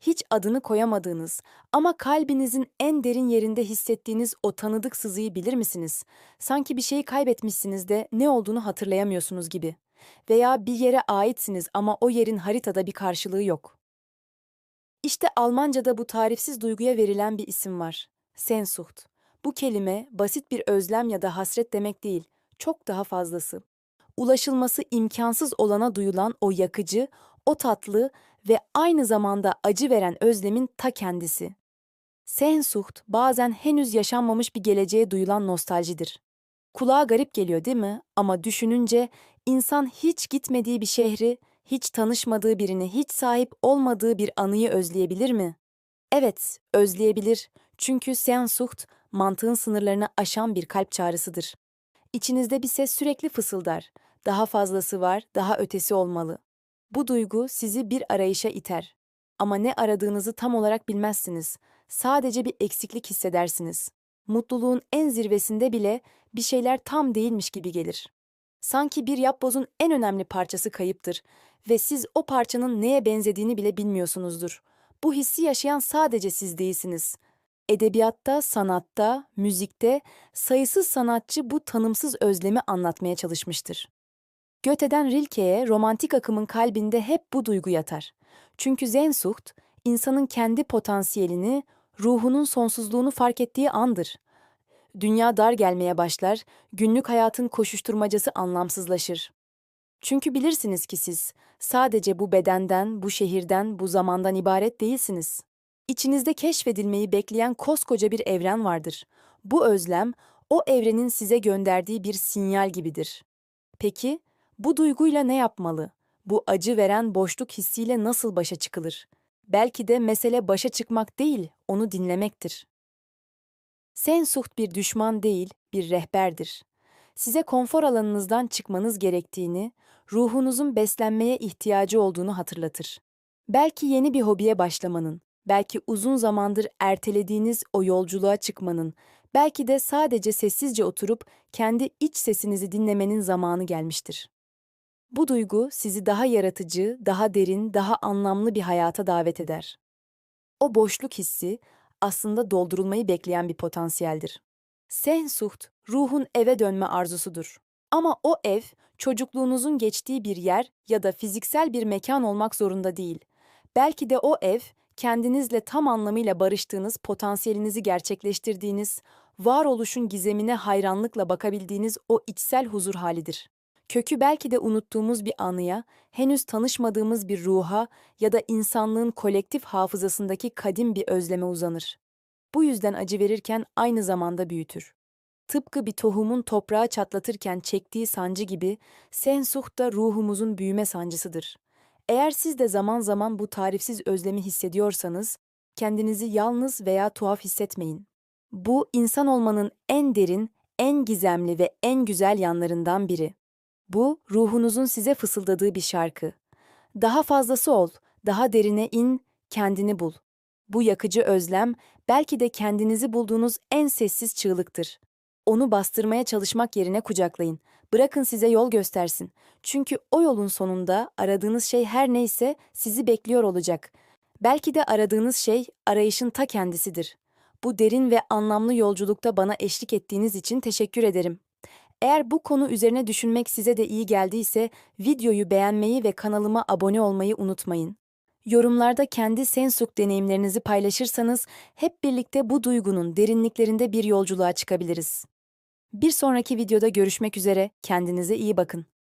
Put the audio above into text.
hiç adını koyamadığınız ama kalbinizin en derin yerinde hissettiğiniz o tanıdık sızıyı bilir misiniz? Sanki bir şeyi kaybetmişsiniz de ne olduğunu hatırlayamıyorsunuz gibi. Veya bir yere aitsiniz ama o yerin haritada bir karşılığı yok. İşte Almanca'da bu tarifsiz duyguya verilen bir isim var. Sehnsucht. Bu kelime basit bir özlem ya da hasret demek değil, çok daha fazlası. Ulaşılması imkansız olana duyulan o yakıcı, o tatlı ve aynı zamanda acı veren özlemin ta kendisi. Sehnsucht bazen henüz yaşanmamış bir geleceğe duyulan nostaljidir. Kulağa garip geliyor değil mi? Ama düşününce insan hiç gitmediği bir şehri, hiç tanışmadığı birini, hiç sahip olmadığı bir anıyı özleyebilir mi? Evet, özleyebilir. Çünkü Sehnsucht mantığın sınırlarını aşan bir kalp çağrısıdır. İçinizde bir ses sürekli fısıldar. Daha fazlası var, daha ötesi olmalı. Bu duygu sizi bir arayışa iter. Ama ne aradığınızı tam olarak bilmezsiniz. Sadece bir eksiklik hissedersiniz. Mutluluğun en zirvesinde bile bir şeyler tam değilmiş gibi gelir. Sanki bir yapbozun en önemli parçası kayıptır ve siz o parçanın neye benzediğini bile bilmiyorsunuzdur. Bu hissi yaşayan sadece siz değilsiniz. Edebiyatta, sanatta, müzikte sayısız sanatçı bu tanımsız özlemi anlatmaya çalışmıştır. Goethe'den Rilke'ye romantik akımın kalbinde hep bu duygu yatar. Çünkü Sehnsucht, insanın kendi potansiyelini, ruhunun sonsuzluğunu fark ettiği andır. Dünya dar gelmeye başlar, günlük hayatın koşuşturmacası anlamsızlaşır. Çünkü bilirsiniz ki siz sadece bu bedenden, bu şehirden, bu zamandan ibaret değilsiniz. İçinizde keşfedilmeyi bekleyen koskoca bir evren vardır. Bu özlem, o evrenin size gönderdiği bir sinyal gibidir. Peki, bu duyguyla ne yapmalı? Bu acı veren boşluk hissiyle nasıl başa çıkılır? Belki de mesele başa çıkmak değil, onu dinlemektir. Sensuht bir düşman değil, bir rehberdir. Size konfor alanınızdan çıkmanız gerektiğini, ruhunuzun beslenmeye ihtiyacı olduğunu hatırlatır. Belki yeni bir hobiye başlamanın, belki uzun zamandır ertelediğiniz o yolculuğa çıkmanın, belki de sadece sessizce oturup kendi iç sesinizi dinlemenin zamanı gelmiştir. Bu duygu sizi daha yaratıcı, daha derin, daha anlamlı bir hayata davet eder. O boşluk hissi aslında doldurulmayı bekleyen bir potansiyeldir. Sehnsucht, ruhun eve dönme arzusudur. Ama o ev, çocukluğunuzun geçtiği bir yer ya da fiziksel bir mekan olmak zorunda değil. Belki de o ev, kendinizle tam anlamıyla barıştığınız, potansiyelinizi gerçekleştirdiğiniz, varoluşun gizemine hayranlıkla bakabildiğiniz o içsel huzur halidir. Kökü belki de unuttuğumuz bir anıya, henüz tanışmadığımız bir ruha ya da insanlığın kolektif hafızasındaki kadim bir özleme uzanır. Bu yüzden acı verirken aynı zamanda büyütür. Tıpkı bir tohumun toprağı çatlatırken çektiği sancı gibi, sensuh da ruhumuzun büyüme sancısıdır. Eğer siz de zaman zaman bu tarifsiz özlemi hissediyorsanız, kendinizi yalnız veya tuhaf hissetmeyin. Bu, insan olmanın en derin, en gizemli ve en güzel yanlarından biri. Bu, ruhunuzun size fısıldadığı bir şarkı. Daha fazlası ol, daha derine in, kendini bul. Bu yakıcı özlem, belki de kendinizi bulduğunuz en sessiz çığlıktır. Onu bastırmaya çalışmak yerine kucaklayın. Bırakın size yol göstersin. Çünkü o yolun sonunda aradığınız şey her neyse sizi bekliyor olacak. Belki de aradığınız şey arayışın ta kendisidir. Bu derin ve anlamlı yolculukta bana eşlik ettiğiniz için teşekkür ederim. Eğer bu konu üzerine düşünmek size de iyi geldiyse videoyu beğenmeyi ve kanalıma abone olmayı unutmayın. Yorumlarda kendi Sensuk deneyimlerinizi paylaşırsanız hep birlikte bu duygunun derinliklerinde bir yolculuğa çıkabiliriz. Bir sonraki videoda görüşmek üzere, kendinize iyi bakın.